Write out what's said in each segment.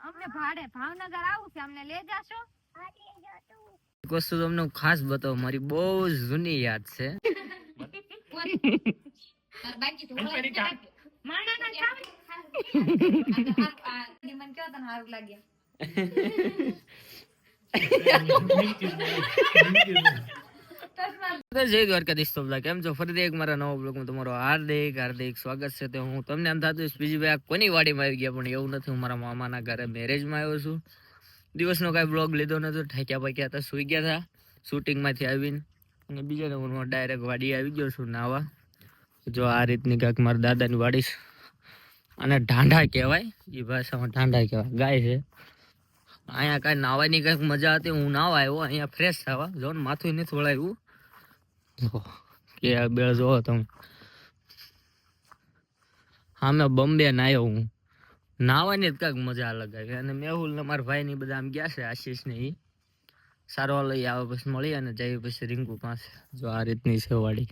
અમને ભાડે ભાવનગર આવું છે અમને લઈ જાશો? એક વસ્તુ તમને ખાસ બતાવું મારી બહુ જૂની યાદ છે. મને જય દ્વારકાધીશ તો કેમ છો? ફરીથી એક મારા નવા બ્લોગમાં તમારો હાર્દિક હાર્દિક સ્વાગત છે. તો હું તમને એમ થતું બીજી ભાઈ કોની વાડીમાં આવી ગયા? પણ એવું નથી, હું મારા મામાના ઘરે મેરેજમાં આવ્યો છું. દિવસનો કાંઈ બ્લોગ લીધો નતો ઠેક્યા પાક્યા હતા, સૂઈ ગયા હતા, શૂટિંગમાંથી આવીને. અને બીજા નંબરમાં ડાયરેક્ટ વાડી આવી ગયો છું, નાવા. જો આ રીતની કાંઈક મારા દાદાની વાડી અને ઢાંઢા કહેવાય એ ભાષામાં ઢાંઢા કહેવાય, ગાય છે. અહીંયા કાંઈ નાવાની કાંઈક મજા હતી, હું નાવા આવ્યો, અહીંયા ફ્રેશ થવા. જો માથું નથી વળાવ્યું કે આ બે જોવો તમે. હા મેં બોમ્બે નાયો હું. નાવાની જ કાંઈક મજા અલગ આવી. અને મેહુલ ને મારા ભાઈ ની બધા આમ ગયા છે, આશીષ ને ઈ. સારો લઈ આવે પછી મળી અને જઈએ પછી રીંકુ પાસે. જો આ રીતની છે વાડી.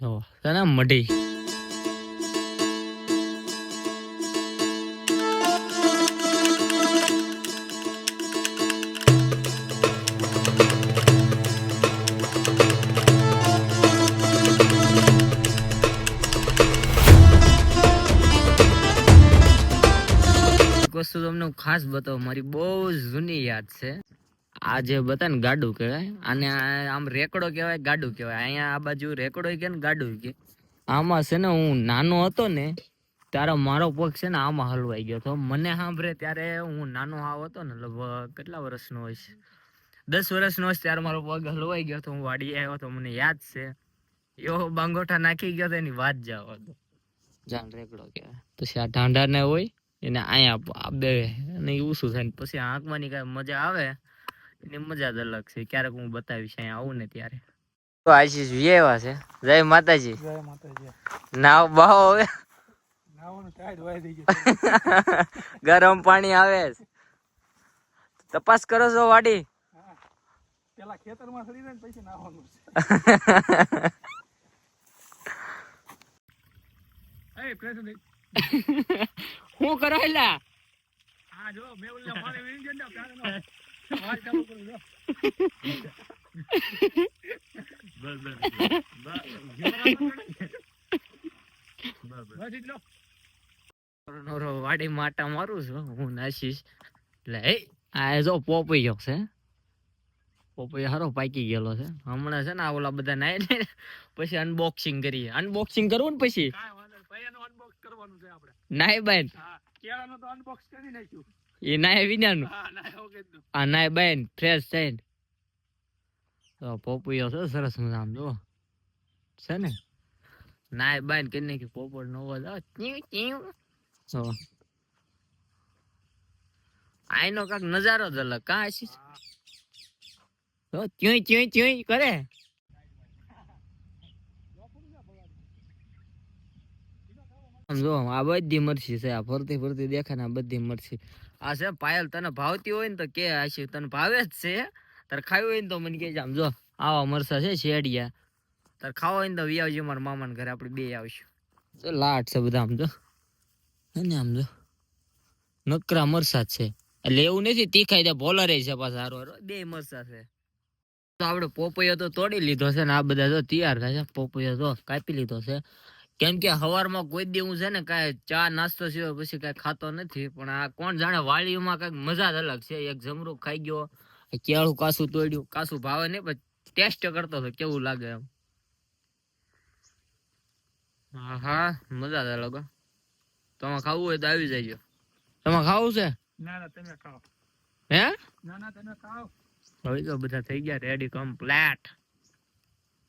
જો, તને મઢી. ખાસ બતાવો, મારી બહુ જૂની યાદ છે. આ જે બતા ને ગાડું કહેવાય અને આમ રેકડો કહેવાય, ગાડું કહેવાય. અહીંયા આ બાજુ રેકડો કે ને ગાડું કે આમાં છે ને હું નાનો હતો ને, ત્યારે મારો પગ છે ને આમાં હલવાઈ ગયો હતો. મને સાંભળે ત્યારે હું નાનો હાવ હતો ને, લગભગ કેટલા વર્ષનો હોઈશ દસ વર્ષનો હોઈશ ત્યારે મારો પગ હલવાઈ ગયો હતો. હું વાડી આવ્યો હતો, મને યાદ છે. એવો બાંગોઠા નાખી ગયો હતો, એની વાત જાવ હતો. જાણ રેકડો કહેવાય. પછી આ ઢાંઢા ને હોય એને અહીંયા આપે અને એવું શું થાય ને પછી આંકવાની કાંઈ મજા આવે? એની મજા જ અલગ છે. ક્યારેક હું બતાવીશ અહીંયા આવું ને ત્યારે. તો આશીષ વી છે. જય માતાજી. જય માતાજી. નાવ બહો હવે. નાવાનું ટાઈટ વાઈ થઈ ગયું. ગરમ પાણી આવે તપાસ કરો છો વાડી? પેલા ખેતરમાં સડી ને પછી નાવાનું છે. એ શું કરો એલા હા જો મેં ઓલા પાણી વીણી ગયા ને વાત ચાલુ કરું જો બસ એટલો નોરો વાડી માટા મારું છું હું નાશીશ એટલે એ આ જો ગયો છે. પોપૈયો હારો પાકી ગયેલો છે. હમણાં છે ને આ ઓલા બધા નાય પછી અનબોક્સિંગ કરીએ. અનબોક્સિંગ કરવું ને પછી કાંઈ વાંધો નહીં પૈયાનો કરવાનું છે આપણે. નાય બેન. હા કેળાનો તો અનબોક્સ કરી નાખ્યું. એ નાય વિનાનું. હા ના. ઓકે આ નાય બેન ફ્રેશ થઈને તો પોપૈયો છે સરસ મજા જો છે ને? નાય બેન કરી નાખી પોપડ નો અવાજ. ચીવ ચીવ તો આઈનો કાક નજારો જ અલગ. કાં આશીષ? તો ચ્યુઈ ચ્યુઈ ચ્યુઈ કરે. જો આ બધી મરસી છે, આ ફરતી ફરતી દેખાય ને આ બધી મરસી આ છે, પાયલ, તને ભાવતી હોય ને તો કે આશી તને ભાવે જ છે. તારે ખાવી હોય ને તો મને કે આમ જો, આવા મરસા છે શેડિયા તારે ખાવા હોય ને તો વી આવજો મારા મામાના ઘરે આપણે બે આવશું. જો, લાટ છે બધા, આમ જો. ને, આમ જો. નકરા મરસા છે. એટલે એવું નથી, તીખાઈ દે રહી છે પાછા હારો હારો. બે મરસા છે. તો આપણે પોપૈયો તો તોડી લીધો છે ને, આ બધા તો તૈયાર થાય છે. પોપૈયો તો કાપી લીધો છે. કેમ કે હવારમાં કોઈ દી હું છે ને કાંઈ ચા નાસ્તો સિવાય પછી કાંઈ ખાતો નથી. પણ આ કોણ જાણે વાડીમાં કંઈક મજા જ અલગ છે. એક જમરૂક ખાઈ ગયો કેળું કાસું તોડ્યું. કાસું ભાવે નહીં પણ ટેસ્ટ કરતો હતો કેવું લાગે એમ. હા મજા જ અલગ. તમે ખાવું હોય તો આવી જજો. તમે ખાવું છે? ના ના તમે ખાઓ. હે? ના ના તમે ખાઓ. હવે તો બધા થઈ ગયા રેડી કમ્પ્લેટ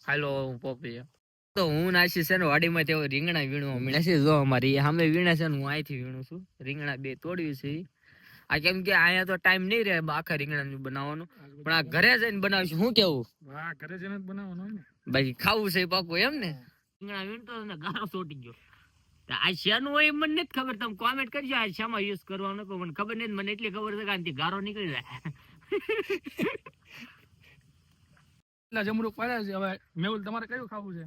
હાલો હું પોપી. તો હું નાસી છે ને વાડીમાં તેઓ રીંગણા વીણવા મળ્યા છે. જો અમારી સામે વીણે છે ને હું અહીંથી વીણું છું. રીંગણા બે તોડ્યું છે આ કેમ કે અહીંયા તો ટાઈમ નહીં રહે આખા રીંગણા બનાવવાનું. પણ આ ઘરે જઈને બનાવીશું શું કેવું? ઘરે જઈને જ બનાવવાનું બાકી ખાવું છે પાકું એમ ને? રીંગણા વીણતો ને ગાળો ચોટી ગયો. આ શેનું હોય મને નથી ખબર. તમે કોમેન્ટ કરજો આ શામાં યુઝ કરવાનો પણ મને ખબર નથી મને એટલી ખબર છે કે આનાથી ગારો નીકળી જાય. એટલા જમરૂક પાડ્યા છે. હવે મેહુલ તમારે કયું ખાવું છે?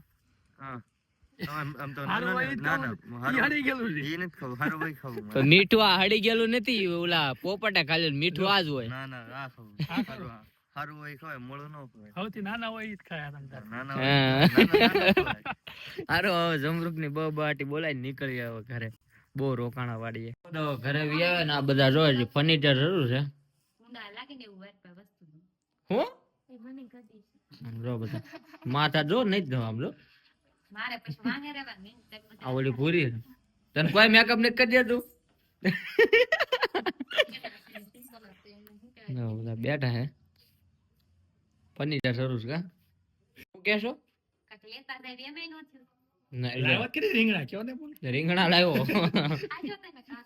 તો મીઠું આ હળી ગયેલું નથી ઓલા પોપટા ખાલી મીઠું આ જ હોય. આ ખાવું. સૌથી નાના હોય ઈ જ ખાય આરામ હારો હવે જમરૂકની બાટી બોલાય નીકળી આવે ઘરે. બહુ રોકાણા વાડીએ. ઘરે વ્યાવે ને આ બધા રોજ ફર્નિચર જરૂર છે? હું માથા જો નહીં જ આમ જો મારે પછી વાંગે રહેવા મેં કીધું આ બધા ઓલી પૂરી તને કોઈ મેકઅપ ને કરી દેતું? બેઠા હે. ફર્નિચર શરૂ છે કા? શું લેતા નો થયું. કરી રીંગણા લાવ્યો.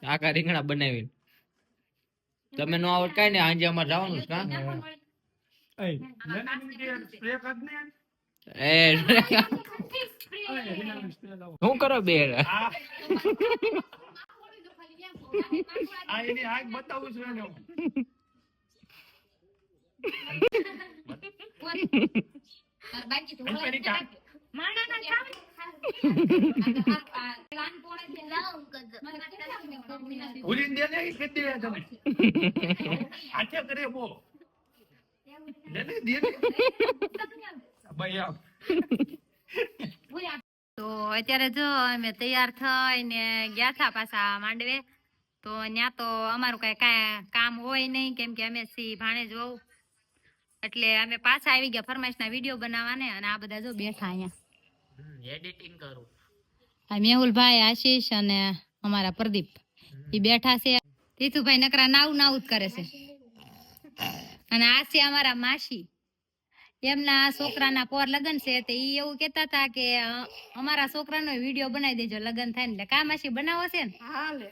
આખા રીંગણા બનાવી તમે નો આવડ કાંઈ ને આજે અમારે જવાનું કા. એ શું કરો બે એની આંખ બતાવું છું એને હું. બાકી તો એમ કરી બો. દે. ભાઈ. તો અત્યારે જો અમે તૈયાર થઈને ગયા હતા પાછા માંડવે તો ત્યાં તો અમારું કઈ કાંઈ કામ હોય નહીં કેમ કે અમે સી ભાણે જોવું એટલે અમે પાછા આવી ગયા ફરમાઈશના વીડિયો બનાવવાને અને આ બધા જો બેઠા અહીંયા. એડિટિંગ કરું. આ મેહુલભાઈ આશીષ અને અમારા પ્રદીપ. એ બેઠા છે. તીથુભાઈ નકરા નાવું નાવું જ કરે છે. અને આ છે અમારા માસી. એમના છોકરાના પોર લગન છે તે ઈ એવું કેતા હતા કે અમારા છોકરાનો વીડિયો બનાવી દેજો લગન થાય ને એટલે કા માસી બનાવો છે ને. હા લે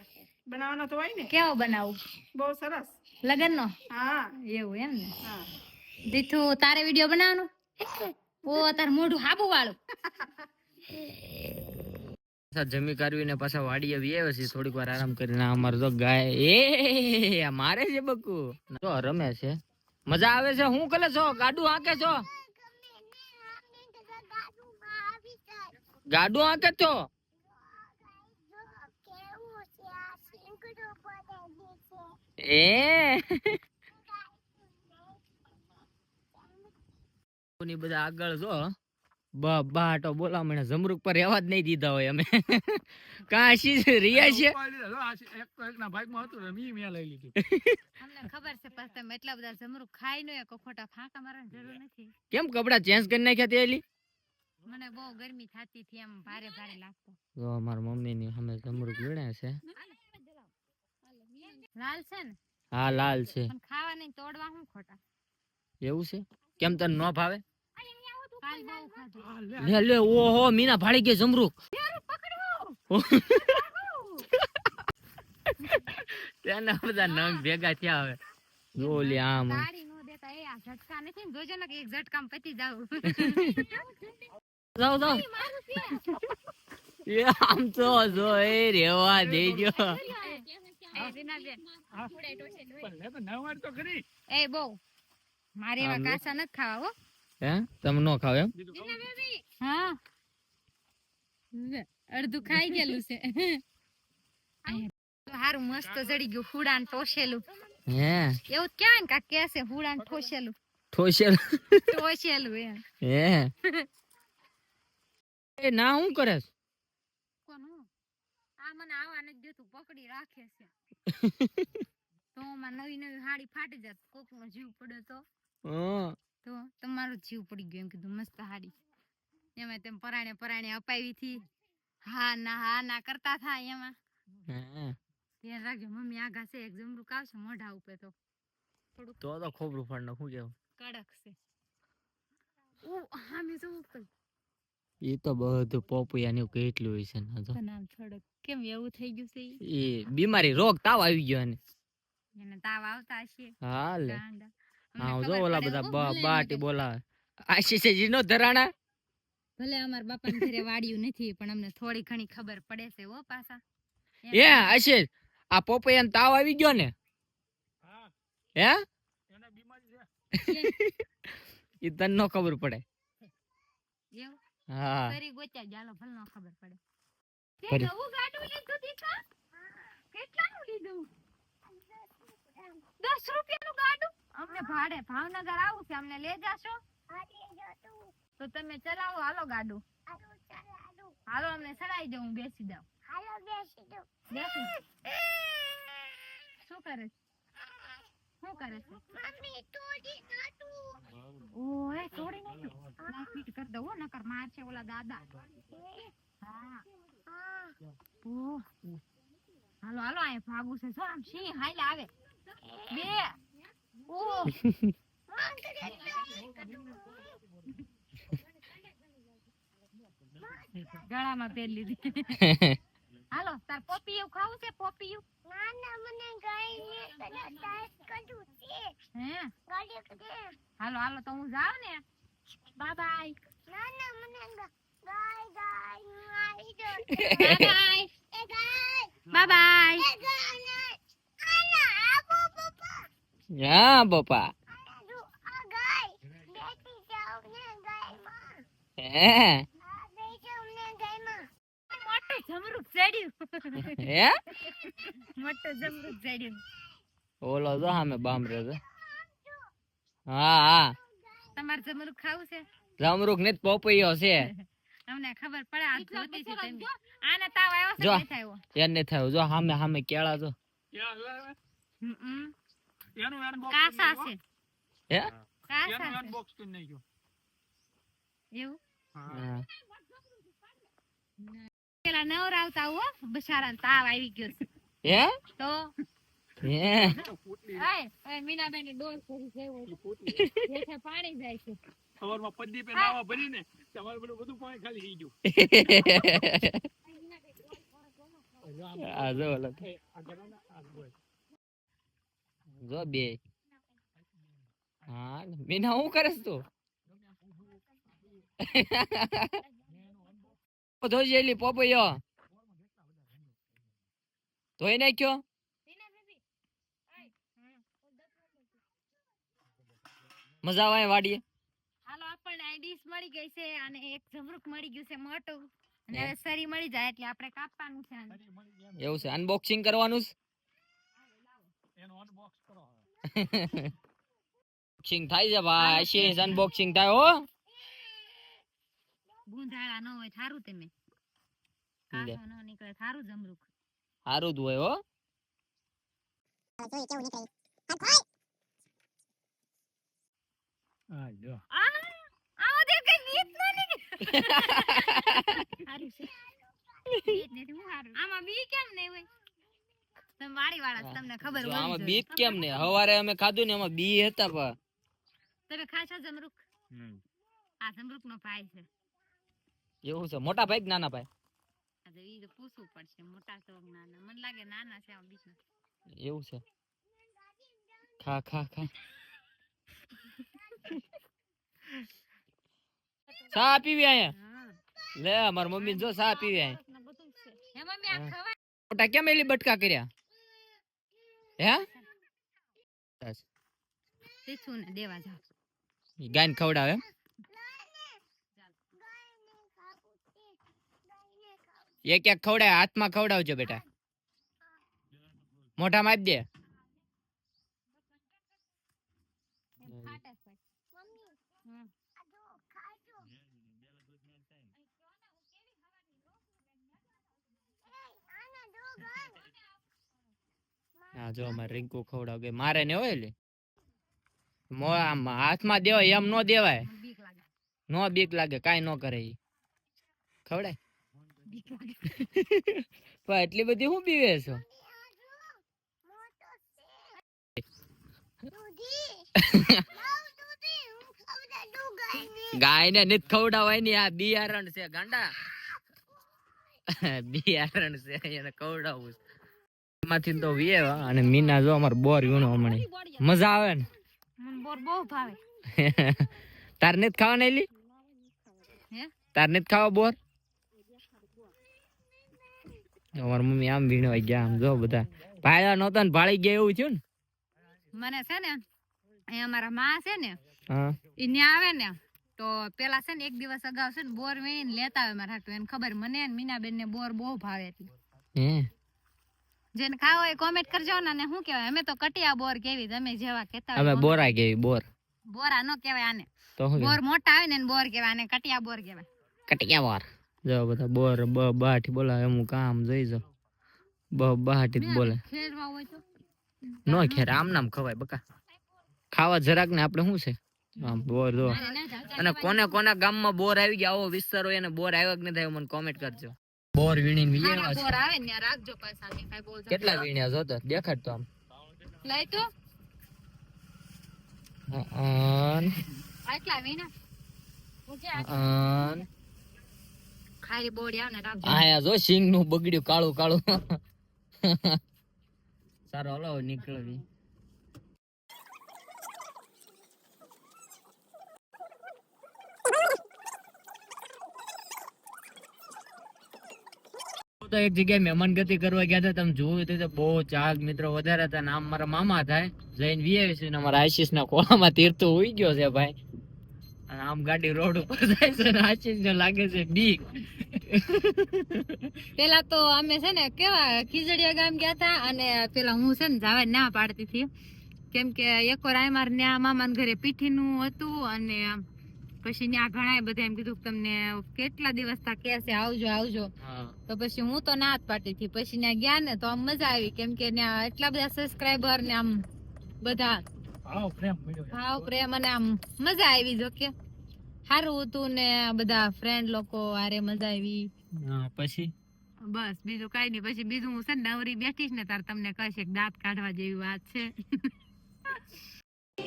બનાવવાનો તો હોય ને? કેવો બનાવું? બહુ સરસ. લગન નો હા. એવું એમ ને. હા. દીથુ તારે વીડિયો બનાવવાનો? ઓ તાર મોઢું હાબુ વાળું જમી કરવીને પાછા વાડી આવ્યા છે થોડીક વાર આરામ કરીને. અમારે તો ગાય. એ મારે છે બકુ. તો રમે છે. મજા આવે છે? હું કરે છો? ગાડું હાંકે છો? ગાડું હાંકે છો એ? બધા આગળ જો બા બાટો બોલા મને જમરૂક પર રહેવા જ નહીં દીધા હોય અમે. કાશી રિયા છે? ઉપાડી લીધા. જો આ એક તો એકના ભાગમાં હતું ને મી મેં લઈ લીધું. અમને ખબર છે પણ તમે એટલા બધા જમરૂક ખાઈ નો એક ખોટા ફાંકા મારવાની જરૂર નથી. કેમ કપડા ચેન્જ કરી નાખ્યા તે એલી? મને બહુ ગરમી થતી હતી એમ ભારે ભારે લાગતો. જો અમારા મમ્મી ની અમે જમરૂક વીણ્યા છે. લાલ છે ને? હા લાલ છે. પણ ખાવા નહીં તોડવા હું ખોટા? એવું છે? કેમ તને ન ભાવે? લે. ઓહો મીના ભાળી ગઈ જમરૂક. તેના બધા નંગ ભેગા થયા હવે. જો લે આમ. તાળી નો દેતા એ આ ઝટકા નથી ને જોજો ને એક ઝટકામાં પતી જાવ જાવ જાઓ. આમ તો જો એ રેવા દેજો. એ બહુ. મારે એવા કાસા કાચા નથી ખાવા હો. હે? તમે નો ખાવ એમ? હા. અડધું ખાઈ ગયેલું છે. હારું મસ્ત જડી ગયું હુડાન ટોસેલું હે? એવું ને કે છે હુડાન ઠોસેલું. ઠોસેલ? ટોસેલું એમ. હે? એ ના હું કરે કોનું? આ મને આવા નથી દેતું પકડી રાખે છે. તો માં નવી નવી હાડી ફાટી જાત કોક નો જીવ પડે તો. હં. તો તમારો જીવ પડી ગયો એમ કીધું મસ્ત હાડી એમાં તેમ પરાણે પરાણે અપાવી થી હા ના હા ના કરતા થાય એમાં. ધ્યાન રાખજો મમ્મી આગા છે એક જમરૂક આવશે મોઢા ઉપર તો. થોડુંક તો તો ખોબરું ફાડ નાખું કેવું? કડક છે. ઓ હામે જોવું કઈ એ તો બધું પોપૈયા ને કેટલું હોય છે ના તો. નામ છોડક કેમ એવું થઈ ગયું છે એ બીમારી રોગ તાવ આવી ગયો એને. એને તાવ આવતા હશે. હા લે હા જો ખબર ઓલા પડે બધા બાટી બોલાવે આશીષજી નો ધરાણા? ભલે અમાર બાપા ને ઘરે વાડ્યું નથી પણ અમને થોડી ઘણી ખબર પડે છે ઓ પાછા. એ આશીષ આ પોપૈયા ને તાવ આવી ગયો ને? હા, હે? એને બીમારી છે. ઈ તન નો ખબર પડે. એવું? હા. ફરી ગોચા જાલો ભલ નો ખબર પડે. તે નવું ગાડું લીધું દીકા કેટલાનું લીધું? 10 રૂપિયાનું ગાડું? અમને ભાડે ભાવનગર આવું છે અમને લઈ જાશો? તો તમે ચલાવો હાલો ગાડું. હાલો અમને ચડાવી દઉં હું બેસી દઉં બેસી શું કરે છે? શું કરે છે? ઓય તોડી નાખ્યું. ના ફીટ કર દઉં નકર મારશે ઓલા દાદા. હા. હાલો હાલો અહીંયા ભાગું છે. જો આમ સિંહ હાલ આવે? બે. ગળામાં પહેરી લીધી. હાલો તાર પોપીયું ખાવું છે પોપિયું? હે? હાલો હાલો તો હું જાઉં ને? બાય બાય બાય બાય હા ચડ્યું હે મોટું જમરૂક ચડ્યું ઓલો જો હામે બામરે છે. હા હા. તમારે જમરૂક ખાવું છે જમરૂક ને પોપૈયો છે. અમને ખબર પડે આ જોતી હતી તમે. આને તાવ આવ્યો છે કે નથી એને થયું જો સામે સામે કેળા જો. હમ. એનું unbox કાસા છે. હે? કાસા એનું છે. unbox કરી ગયો એવું? હા. પેલા નવરાવતા હો બસારા તાવ આવી ગયો છે. હે? તો? હે? મીનાબેનની ડોલ કરી જેવો જેઠે પાણી જાય છે. સવારમાં પદીપે નાવા ભરીને તમારે બધું બધું પાણી ખાલી થઈ ગયું. આ જો આ. જો બે. હા મીના હું કરસ તું? ધોઈ એલી પોપૈયો. ધોઈ નાખ્યો? મજા આવે વાડીએ? હાલો આપણને આઈડીસ મળી ગઈ છે અને એક જમરૂક મળી ગયું છે મોટું. અને સરી મળી જાય એટલે આપણે કાપવાનું છે એવું છે અનબોક્સિંગ કરવાનું એનું અનબોક્સિંગ થાય છે ભાઈ શીશ અનબોક્સિંગ થાય હો. ગુંજાળા ન હોય થારું તમે કાસો ન નીકળે થારું જમરૂક સારું જ હોય હો. હા જો. આ આવો દે કઈ બીત ન નીકળે. હારું છે. બીત નથી હું હારું. આમાં બી કેમ નહીં હોય? તમે વાડી વાળા તમને ખબર જો હોય આમાં બીત કેમ ને? હવારે અમે ખાધું ને એમાં બી હતા પણ. તમે ખાશો જમરૂક? હમ. આ જમરૂક નો ભાઈ છે. એવું છે? મોટા ભાઈ કે નાના ભાઈ? આ તો ઈ તો પૂછવું પડશે. મોટા તો નાના. મને લાગે નાના છે આ બીજ એવું છે? ખા ખા ખા. ચા પીવી અહીંયા? હા. લે મારી મમ્મી જો ચા પીવી અહીંયા. બધું છે. હે મમ્મી આ હા. ખવાય. મોટા કેમ એલી બટકા કર્યા? હે પીછું ને દેવા જાવ ઈ ગાયને ખવડાવે એમ? એક એક ખવડાવે હાથમાં ખવડાવજો બેટા મોઢામાં આપી દે હા જો અમારે રિંકુ ખવડાવ કે મારે ને હોય લે. મો- આમ હાથમાં દેવાય એમ નો દેવાય. નો બીક લાગે કાઈ નો કરે ઈ. ખવડાય? પણ એટલી બધી હું પીવે છો? ગાય ને નિત ખવડાવાયની આ બિયારણ છે ગાંડા. બિયારણ છે એને ખવડાવવું છે. એમાંથી તો વેવા અને મીના જો અમાર બોર યુનો હમણે. મજા આવે ને? મને બોર બહુ ભાવે. તાર નથી ખાવા એલી? લી તાર નથી ખાવા બોર? અમાર મમ્મી આમ વીણવા ગયા આમ જો બધા. ભાડા નહોતા ને ભાળી ગયા એવું થયું ને? મને છે ને અહીંયા અમારા માં છે ને એ ન્યા આવે ને તો પેલા છે ને એક દિવસ અગાઉ છે ને બોર વીણીને લેતા આવે મારા હાટું. એને ખબર મને ને મીનાબેન ને બોર બહુ ભાવે એટલે. હે? જેને ખાવો એ કોમેન્ટ કરજો ને અને શું કહેવાય અમે તો કટિયા બોર કેવી તમે જેવા કહેતા અમે બોરા કેવી બોર? બોરા નો કહેવાય આને. તો બોર મોટા આવે ને બોર કહેવાય આને કટિયા બોર કહેવાય. કટિયા બોર. જો બધા બોર બ બાઠી બોલાવે એમ કામ જોઈ જો. બ બાઠી બોલે. ખેડવા હોય તો. નો ખેર આમ નામ ખવાય બકા. ખાવા જરાક ને આપણે શું છે? આમ બોર જો. અને કોને કોના ગામમાં બોર આવી ગયા આવો વિસ્તાર હોય અને બોર આવ્યા કે નહીં થાય મને કોમેન્ટ કરજો. બોર વીણીને વી સારા બોર આવે ને રાખજો પાછા ને કાંઈ બોલ કેટલા વીણ્યા જો તો? દેખાડ તો આમ. લઈ તો. અન, આટલા વિના અન. ખાલી બોડી આવે ને રાખજો. આયા જો સિંગનું બગડ્યું કાળું કાળું. સારો હલો નીકળવી. તો એક જગ્યાએ મહેમાન ગતિ કરવા ગયા હતા. તમે જોયું તો બહુ ચાર મિત્રો વધારે હતા નામ મારા મામા થાય, જઈને વીએ ને અમારા આશીષ ના ખોળામાં તીર્થો ઉઈ ગયો છે ભાઈ. આમ ગાડી રોડ ઉપર જાય છે ને આશીષ ને લાગે છે બીક. પેલા તો અમે છે ને કેવા ખીજડીયા ગામ ગયા હતા અને પેલા હું છે ને જવા ના પાડતી હતી. કેમ કે એકો રાયમાર ન્યા મામા ઘરે પીઠીનું હતું અને પછી ત્યાં ઘણા બધા એમ કીધું તમને કેટલા દિવસ થા કે છે આવજો આવજો. તો પછી હું તો ના જ થી પછી ત્યાં ગયા ને તો આમ મજા આવી. કેમ કે ત્યાં એટલા બધા સબસ્ક્રાઈબર ને આમ બધા આવો પ્રેમ મળ્યો ભાવ પ્રેમ અને આમ મજા આવી જો કે. સારું હતું ને બધા ફ્રેન્ડ લોકો આરે મજા આવી. હા પછી? બસ બીજું કઈ નહીં. પછી બીજું હું છે ને નવરી બેઠીશ ને તાર તમને કહીશ એક દાંત કાઢવા જેવી વાત છે. નો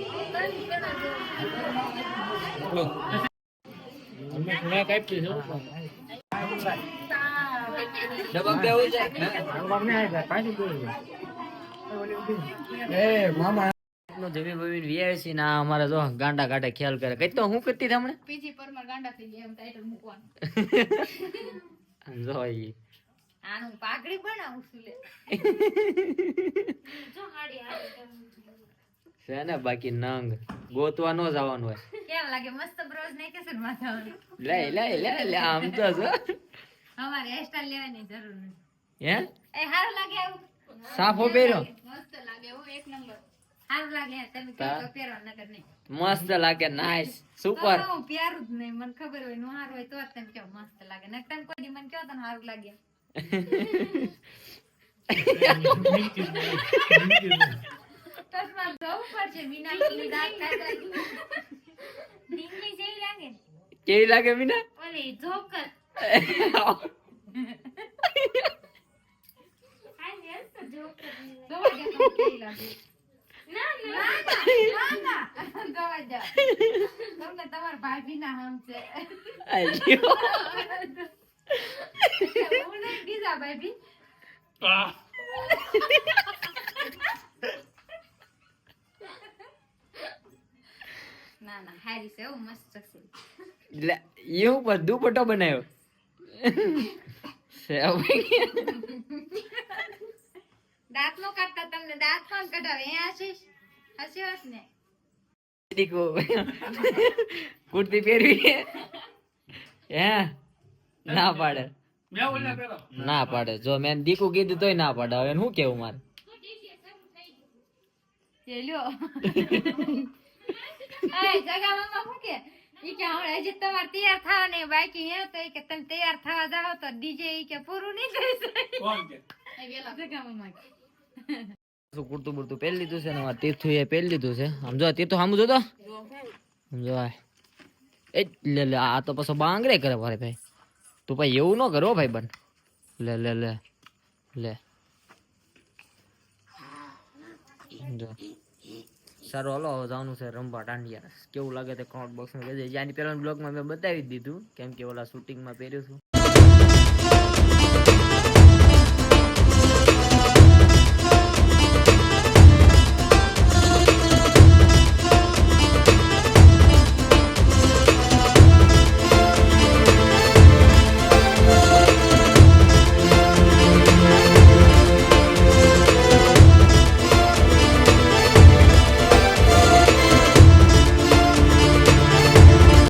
જમી છે અમારા જો ગાંડા ગાંડા ખ્યાલ કરે. કઈ તો હું કરતી તમને પીજી પરમાર ગાંડા થઈ ગયા એમ ટાઈટલ મૂકવાનું. જો ઈ. આનું પાઘડી બનાવું છું લે. જો હાડી હાડી છે ને બાકી નંગ. ગોતવા નો જવાનું હોય. કેમ લાગે? મસ્ત બ્રોઝ નહીં કે છે માથામાં લે લે લે લે આમ તો જો. અમારે હેરસ્ટાઈલ લેવાની જરૂર નથી. હે? એ સારું લાગે આવું? સાફો પહેરો. મસ્ત લાગે હો એક નંબર. સારું લાગે તમે તો પહેરો નકર નહીં. મસ્ત લાગે નાઈસ સુપર હું પ્યારું જ નહીં મને ખબર હોયનું સારું હોય તો તમે કહો મસ્ત લાગે. નકર તમે કોઈ દી મને કહો તો સારું લાગે. તસમાં જવું પડશે મીનાક્ષી દાંત કાઢવા. ઢીંગલી જેવી લાગે ને. કેવી લાગે મીના ઓલી જોકર જોવા દે તો કેવી લાગે. ના, ના, ના. તમારા હમ છે બીજા ભાભી ના ના હારી છે એવું મસ્ત છે. લે એવું પર દુપટ્ટો બનાવ્યો. દાંત નો કાઢતા તમને દાંત કોણ કઢાવે? એ આશીષ હસી ને. કુર્તી પહેરવી હે? ના પાડે. મેં ઓલા પેલો ના પાડે. જો મેં દીકુ કીધું તોય ના પાડે. હવે શું કેવું મારે? એ એ જગા મામા શું કે? ઈ કે હવે હજી તમારે તૈયાર થવા ને બાકી હે તો ઈ કે તમે તૈયાર થવા જાઓ તો ડીજે ઈ કે પૂરું નહીં થઈ જાય. કોણ કે? જગા મામા કે. કુર્તું બુર્તું પહેરી લીધું છે ને? મારે તીર્થું એ પહેરી લીધું છે. આમ જો સામું જો તો? આમ જો એ લે લે આ તો પછી બાંગરે કરે મારે ભાઈ. તું ભાઈ એવું ન કરો ભાઈ બન. લે લે લે લે. જો. સારું, હાલો, હવે જવાનું છે રમવા દાંડિયા કેવું લાગે તે કમેન્ટ બોક્સમાં કહેજો. જ્યાંની પહેલા બ્લોગમાં મેં બતાવી દીધું, કેમ કે ઓલા શૂટિંગમાં પહેર્યું છું.